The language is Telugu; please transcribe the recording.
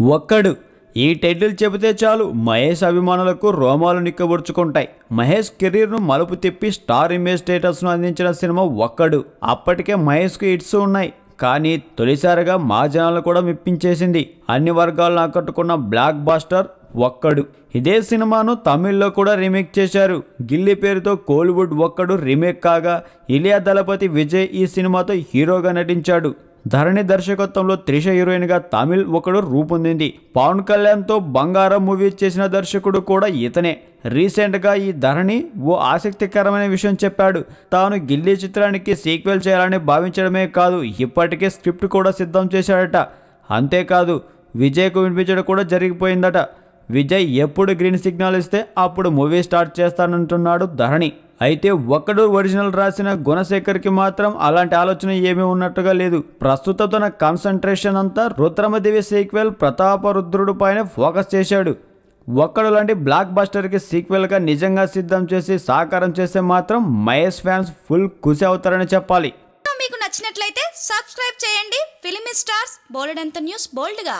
ఒక్కడు. ఈ టైటిల్ చెబితే చాలు మహేష్ అభిమానులకు రోమాలు నిక్కబుర్చుకుంటాయి. మహేష్ కెరీర్ను మలుపు తిప్పి స్టార్ ఇమేజ్ స్టేటస్ను అందించిన సినిమా ఒక్కడు. అప్పటికే మహేష్కు హిట్స్ ఉన్నాయి. కానీ తొలిసారిగా మా జనాలు కూడా మెప్పించేసింది అన్ని వర్గాలను ఆకట్టుకున్న బ్లాక్ బాస్టర్ ఒక్కడు. ఇదే సినిమాను తమిళ్ళో కూడా రీమేక్ చేశారు. గిల్లి పేరుతో కోలీవుడ్ ఒక్కడు రీమేక్ కాగా ఇలియా దళపతి విజయ్ ఈ సినిమాతో హీరోగా నటించాడు. ధరణి దర్శకత్వంలో త్రిష హీరోయిన్గా తమిళ్ ఒకడు రూపొందింది. పవన్ కళ్యాణ్తో బంగారం మూవీ చేసిన దర్శకుడు కూడా ఇతనే. రీసెంట్గా ఈ ధరణి ఓ ఆసక్తికరమైన విషయం చెప్పాడు. తాను గిల్లీ చిత్రానికి సీక్వెల్ చేయాలని భావించడమే కాదు ఇప్పటికే స్క్రిప్ట్ కూడా సిద్ధం చేశాడట. అంతేకాదు విజయ్కు వినిపించడం కూడా జరిగిపోయిందట. విజయ్ ఎప్పుడు గ్రీన్ సిగ్నల్ ఇస్తే అప్పుడు మూవీ స్టార్ట్ చేస్తానంటున్నాడు ధరణి. అయితే ఒక్కడు ఒరిజినల్ రాసిన గుణశేఖర్కి మాత్రం అలాంటి ఆలోచన ఏమీ ఉన్నట్టుగా లేదు. ప్రస్తుత తన కాన్సన్ట్రేషన్ అంతా రుద్రమదేవి సీక్వెల్ ప్రతాపరుద్రుడు పైన ఫోకస్ చేశాడు. ఒక్కడు లాంటి బ్లాక్ బస్టర్కి సీక్వెల్గా నిజంగా సిద్ధం చేసి సాకారం చేస్తే మాత్రం మహేష్ ఫ్యాన్స్ ఫుల్ ఖుషి అవుతారని చెప్పాలి. మీకు నచ్చినట్లయితే సబ్స్క్రైబ్ చేయండి. ఫిలిమి స్టార్స్ బోలెడంత న్యూస్ బోల్డ్గా.